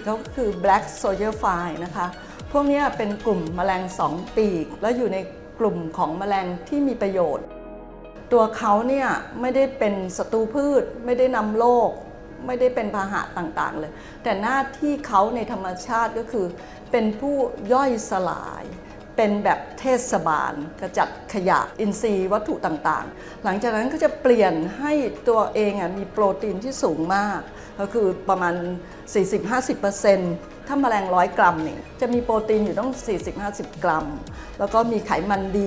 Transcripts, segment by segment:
กฤษเขาก็คือ black soldier fly นะคะ พวกนี้เป็นกลุ่มแมลงสองปีก แล้วอยู่ในกลุ่มของแมลงที่มีประโยชน์ ตัวเขาเนี่ยไม่ได้เป็นศัตรูพืช ไม่ได้นำโรคไม่ได้เป็นพาหะต่างๆเลย แต่หน้าที่เขาในธรรมชาติก็คือ เป็นผู้ย่อยสลาย เป็นแบบเทศบาลกระจัดขยะอินทรีย์วัตถุต่างๆ หลังจากนั้นก็จะเปลี่ยนให้ตัวเองอมีโปรตีนที่สูงมาก ก็คือประมาณ 40-50%ถ้าแมลงร้อยกรัมเนี่ยจะมีโปรตีนอยู่ต้อง 40-50 กรัม แล้วก็มีไขมันดี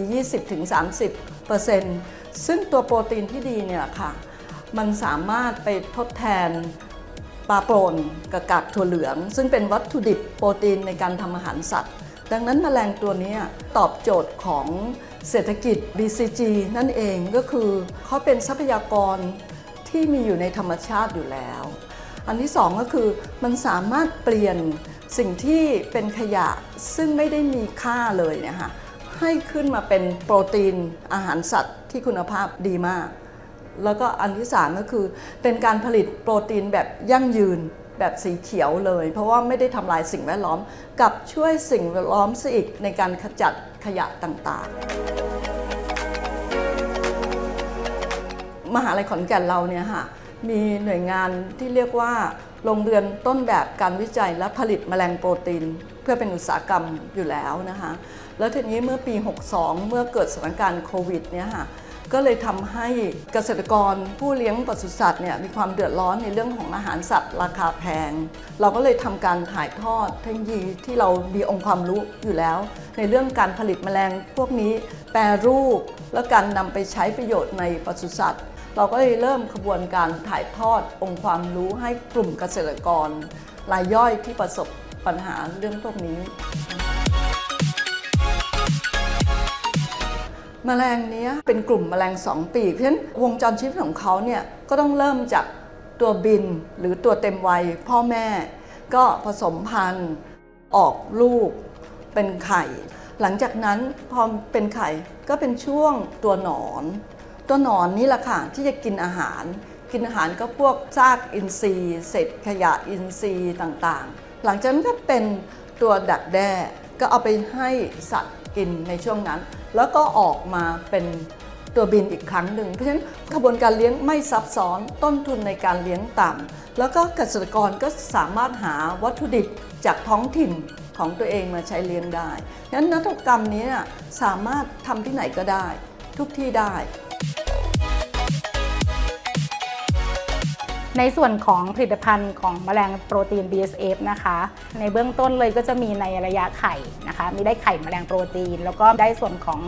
20-30%ซึ่งตัวโปรตีนที่ดีเนี่ยค่ะ มันสามารถไปทดแทนปลาโปรนกับกากถั่วเหลือง ซึ่งเป็นวัตถุดิบโปรตีนในการทำอาหารสัตว์ ดังนั้นแมลงตัวนี้ตอบโจทย์ของเศรษฐกิจ BCG นั่นเองก็คือเขาเป็นทรัพยากรที่มีอยู่ในธรรมชาติอยู่แล้ว อันที่สองก็คือมันสามารถเปลี่ยนสิ่งที่เป็นขยะซึ่งไม่ได้มีค่าเลยเนี่ยค่ะให้ขึ้นมาเป็นโปรตีนอาหารสัตว์ที่คุณภาพดีมาก แล้วก็อันที่สามก็คือเป็นการผลิตโปรตีนแบบยั่งยืนแบบสีเขียวเลย เพราะว่าไม่ได้ทำลายสิ่งแวดล้อม กับช่วยสิ่งแวดล้อมซะอีกในการขจัดขยะต่างๆ มหาลัยขอนแก่นเราเนี่ยค่ะ มีหน่วยงานที่เรียกว่าโรงเรือนต้นแบบการวิจัยและผลิตแมลงโปรตีน เพื่อเป็นอุตสาหกรรมอยู่แล้วนะคะ แล้วทีนี้เมื่อปี 62 เมื่อเกิดสถานการณ์โควิดเนี่ยค่ะก็เลยทำให้เกษตรกรผู้เลี้ยงปศุสัตว์เนี่ยมีความเดือดร้อนในเรื่องของอาหารสัตว์ราคาแพง เราก็เลยทำการถ่ายทอดเทคโนโลยีที่เรามีองค์ความรู้อยู่แล้ว ในเรื่องการผลิตแมลงพวกนี้แปรรูป และการนำไปใช้ประโยชน์ในปศุสัตว์ เราก็เลยเริ่มขบวนการถ่ายทอดองค์ความรู้ให้กลุ่มเกษตรกร รายย่อยที่ประสบปัญหาเรื่องพวกนี้ แมลงนี้เป็นกลุ่มแมลงสองปีก เพราะฉะนั้นวงจรชีวิตของเขาเนี่ยก็ต้องเริ่มจากตัวบินหรือตัวเต็มวัยพ่อแม่ ก็ผสมพันธุ์ออกลูกเป็นไข่ หลังจากนั้นพอเป็นไข่ก็เป็นช่วงตัวหนอน ตัวหนอนนี่แหละค่ะที่จะกินอาหาร กินอาหารก็พวกซากอินทรีย์เศษขยะอินทรีย์ต่างๆ หลังจากนั้นก็เป็นตัวดักแด้ก็เอาไปให้สัตว์กินในช่วงนั้น แล้วก็ออกมาเป็นตัวบินอีกครั้งหนึ่ง เพราะฉะนั้นกระบวนการเลี้ยงไม่ซับซ้อนต้นทุนในการเลี้ยงต่ำแล้วก็เกษตรกรก็สามารถหาวัตถุดิบจากท้องถิ่นของตัวเองมาใช้เลี้ยงได้ฉะนั้นนวัตกรรมนี้สามารถทำที่ไหนก็ได้ ทุกที่ได้ ในส่วนของผลิตภัณฑ์ของแมลงโปรตีน BSF นะคะ ในเบื้องต้นเลยก็จะมีในระยะไข่นะคะ มีได้ไข่แมลงโปรตีน แล้วก็ได้ส่วนของ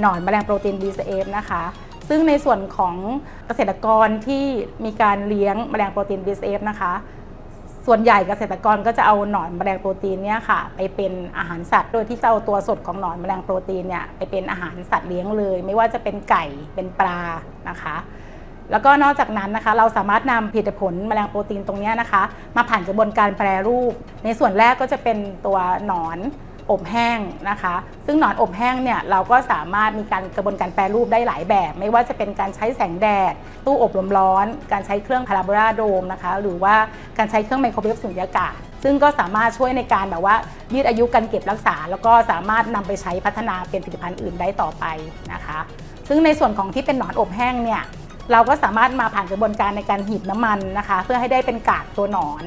หนอนแมลงโปรตีน BSF นะคะ ซึ่งในส่วนของเกษตรกรที่มีการเลี้ยงแมลงโปรตีน BSF นะคะ ส่วนใหญ่เกษตรกรก็จะเอาหนอนแมลงโปรตีนเนี่ยค่ะไปเป็นอาหารสัตว์ โดยที่จะเอาตัวสดของหนอนแมลงโปรตีนเนี่ยไปเป็นอาหารสัตว์เลี้ยงเลย ไม่ว่าจะเป็นไก่เป็นปลานะคะ แล้วก็นอกจากนั้นนะคะ เราสามารถนำผลิตผลแมลงโปรตีนตรงนี้นะคะ มาผ่านกระบวนการแปรรูป ในส่วนแรกก็จะเป็นตัวหนอนอบแห้งนะคะ ซึ่งหนอนอบแห้งเนี่ยเราก็สามารถมีการกระบวนการแปรรูปได้หลายแบบ ไม่ว่าจะเป็นการใช้แสงแดด ตู้อบลมร้อน การใช้เครื่องพาราโบลาโดมนะคะ หรือว่าการใช้เครื่องไมโครเวฟสุญญากาศ ซึ่งก็สามารถช่วยในการแบบว่ายืดอายุการเก็บรักษา แล้วก็สามารถนำไปใช้พัฒนาเป็นผลิตภัณฑ์อื่นได้ต่อไปนะคะ ซึ่งในส่วนของที่เป็นหนอนอบแห้งเนี่ย เราก็สามารถมาผ่านกระบวนการในการหีบน้ำมันนะคะ เพื่อให้ได้เป็นกากตัวหนอน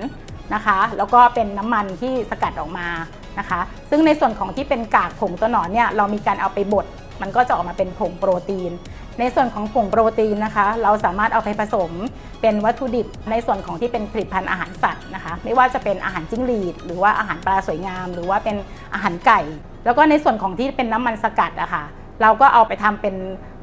นะคะ แล้วก็เป็นน้ำมันที่สกัดออกมานะคะ ซึ่งในส่วนของที่เป็นกากผงตัวหนอนเนี่ยเรามีการเอาไปบดมันก็จะออกมาเป็นผงโปรตีน ในส่วนของผงโปรตีนนะคะ เราสามารถเอาไปผสมเป็นวัตถุดิบในส่วนของที่เป็นผลิตภัณฑ์อาหารสัตว์นะคะ ไม่ว่าจะเป็นอาหารจิ้งหรีด หรือว่าอาหารปลาสวยงาม หรือว่าเป็นอาหารไก่ แล้วก็ในส่วนของที่เป็นน้ำมันสกัดอะค่ะเราก็เอาไปทำเป็น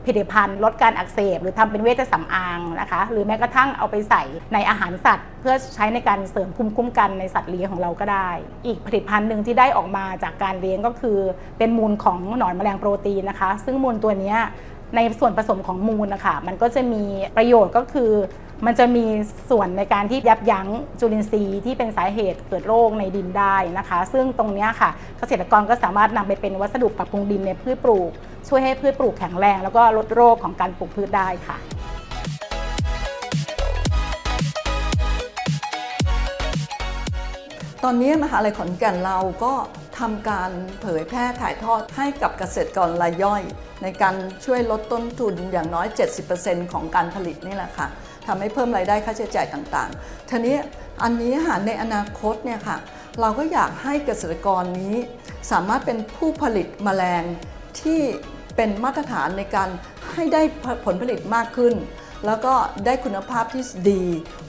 ผลิตภัณฑ์ลดการอักเสบ หรือทำเป็นเวชสำอางนะคะหรือแม้กระทั่งเอาไปใส่ในอาหารสัตว์ เพื่อใช้ในการเสริมภูมิคุ้มกันในสัตว์เลี้ยงของเราก็ได้ อีกผลิตภัณฑ์หนึ่งที่ได้ออกมาจากการเลี้ยงก็คือ เป็นมูลของหนอนแมลงโปรตีนนะคะ ซึ่งมูลตัวนี้ในส่วนผสมของมูลนะคะมันก็จะมีประโยชน์ก็คือ มันจะมีส่วนในการที่ยับยั้งจุลินทรีย์ที่เป็นสาเหตุเกิดโรคในดินได้นะคะ ซึ่งตรงนี้ค่ะ เกษตรกรก็สามารถนำไปเป็นวัสดุปรับปรุงดินในพืชปลูก ช่วยให้พืชปลูกแข็งแรง แล้วก็ลดโรคของการปลูกพืชได้ค่ะตตอนนี้มหาลัยขอนแก่นเราก็ทำการเผยแพร่ถ่ายทอดให้กับเกษตรกรรายย่อย ในการช่วยลดต้นทุนอย่างน้อย 70%ของการผลิตนี่แหละค่ะทำให้เพิ่มรายได้ค่าใช้จ่ายต่างๆทีนี้อันนี้หาในอนาคตเนี่ยค่ะเราก็อยากให้เกษตรกรนี้สามารถเป็นผู้ผลิตแมลงที่เป็นมาตรฐานในการให้ได้ผลผลิตมากขึ้น แล้วก็ได้คุณภาพที่ดี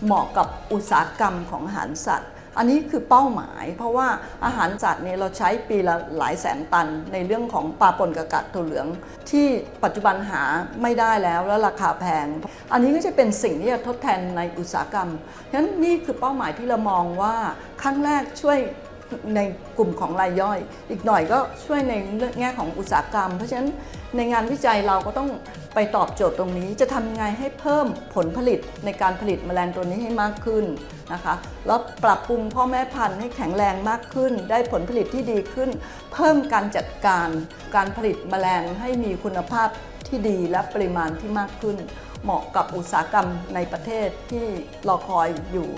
เหมาะกับอุตสาหกรรมของอาหารสัตว์ อันนี้คือเป้าหมาย เพราะว่าอาหารสัตว์เนี่ยเราใช้ปีละหลายแสนตัน ในเรื่องของปลาปนกระกัดตัวเหลือง ที่ปัจจุบันหาไม่ได้แล้วแล้วราคาแพง อันนี้ก็จะเป็นสิ่งที่จะทดแทนในอุตสาหกรรมฉะนั้นนี่คือเป้าหมายที่เรามองว่าครั้งแรกช่วย ในกลุ่มของรายย่อย อีกหน่อยก็ช่วยในแง่ของอุตสาหกรรม เพราะฉะนั้นในงานวิจัยเราก็ต้องไปตอบโจทย์ตรงนี้ จะทำยังไงให้เพิ่มผลผลิตในการผลิตแมลงตัวนี้ให้มากขึ้นนะคะแล้วปรับปรุงพ่อแม่พันธุ์ให้แข็งแรงมากขึ้น ได้ผลผลิตที่ดีขึ้น เพิ่มการจัดการการผลิตแมลงให้มีคุณภาพที่ดีและปริมาณที่มากขึ้น เหมาะกับอุตสาหกรรมในประเทศที่รอคอยอยู่